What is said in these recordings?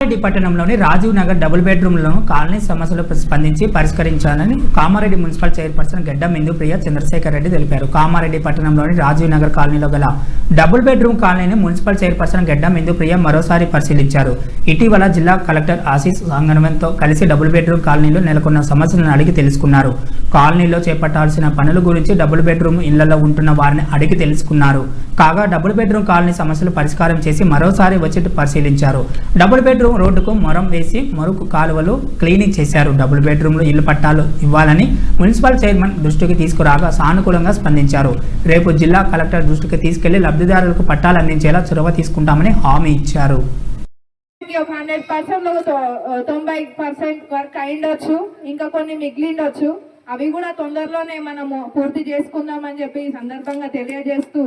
కామారెడ్డి పట్టణంలోని రాజీవ్ నగర్ డబుల్ బెడ్రూమ్లను కాలనీ సమస్యలు స్పందించి పరిష్కరించాలని కామారెడ్డి మున్సిపల్ చైర్పర్సన్ గెడ్డం ఇందుప్రియ చంద్రశేఖర్ రెడ్డి తెలిపారు. కామారెడ్డి పట్టణంలోని రాజీవ్ నగర్ కాలనీలో గల డబుల్ బెడ్రూమ్ కాలనీని మున్సిపల్ చైర్పర్సన్ గెడ్డం ఇందుప్రియ మరోసారి పరిశీలించారు. ఇటీవల జిల్లా కలెక్టర్ ఆశీస్ సంగనవంతో కలిసి డబుల్ బెడ్రూమ్ కాలనీలో నెలకొన్న సమస్యలను అడిగి తెలుసుకున్నారు. కాలనీలో చేపట్టాల్సిన పనుల గురించి డబుల్ బెడ్రూమ్ ఇళ్ళలో ఉంటున్న వారిని అడిగి తెలుసుకున్నారు. కాగా డబుల్ బెడ్రూమ్ కాలనీ సమస్యలు పరిష్కారం చేసి మరోసారి వచ్చి పరిశీలించారు. డబుల్ బెడ్రూమ్ రోడ్డుకు మొరం వేసి మరుకు కాలువలు క్లీనింగ్ చేశారు. డబుల్ బెడ్రూమ్లో ఇల్లు పట్టాలు ఇవ్వాలని మున్సిపల్ చైర్మన్ దృష్టికి తీసుకురాగా సానుకూలంగా స్పందించారు. రేపు జిల్లా కలెక్టర్ దృష్టికి తీసుకెళ్ళి లబ్ధిదారులకు పట్టాలు అందించేలా చొరవ తీసుకుంటామని హామీ ఇచ్చారు. హండ్రెడ్ పర్సెంట్ తొంభై పర్సెంట్ వర్క్ అయిండొచ్చు. ఇంకా కొన్ని మిగిలిండొచ్చు. అవి కూడా తొందరలోనే మనము పూర్తి చేసుకుందామని చెప్పి ఈ సందర్భంగా తెలియజేస్తూ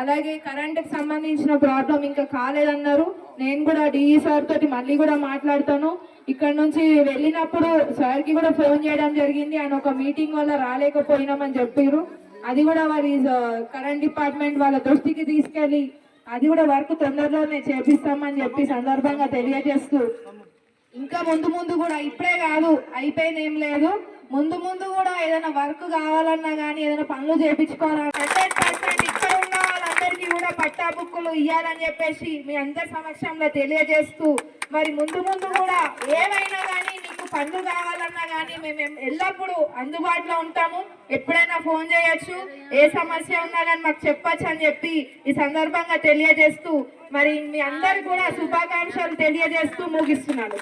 అలాగే కరెంట్కి సంబంధించిన ప్రాబ్లం ఇంకా కాలేదన్నారు. నేను కూడా డిఈ సార్ తోటి మళ్ళీ కూడా మాట్లాడతాను. ఇక్కడ నుంచి వెళ్ళినప్పుడు సార్కి కూడా ఫోన్ చేయడం జరిగింది. ఆయన ఒక మీటింగ్ వల్ల రాలేకపోయినామని చెప్పారు అది కూడా వారి కరెంట్ డిపార్ట్మెంట్ వాళ్ళ దృష్టికి తీసుకెళ్ళి అది కూడా వర్క్ తొందరలోనే చేపిస్తామని చెప్పి సందర్భంగా తెలియజేస్తూ ఇంకా ముందు ముందు కూడా ఇప్పుడే కాదు అయిపోయింది ఏం లేదు. ముందు ముందు కూడా ఏదైనా వర్క్ కావాలన్నా కానీ ఏదైనా పనులు చేయించుకోవాలన్నా హండ్రెడ్ పర్సెంట్ ఇక్కడ ఉన్న వాళ్ళందరికీ కూడా పట్టా బుక్కులు ఇవ్వాలని చెప్పేసి మీ అందరి సమక్షంలో తెలియజేస్తూ మరి ముందు ముందు కూడా ఏమైనా కానీ మీకు పనులు కావాలన్నా కానీ మేము ఎల్లప్పుడూ అందుబాటులో ఉంటాము. ఎప్పుడైనా ఫోన్ చేయొచ్చు. ఏ సమస్య ఉన్నా కానీ మాకు చెప్పచ్చు అని చెప్పి ఈ సందర్భంగా తెలియజేస్తూ మరి మీ అందరు కూడా శుభాకాంక్షలు తెలియజేస్తూ ముగిస్తున్నాను.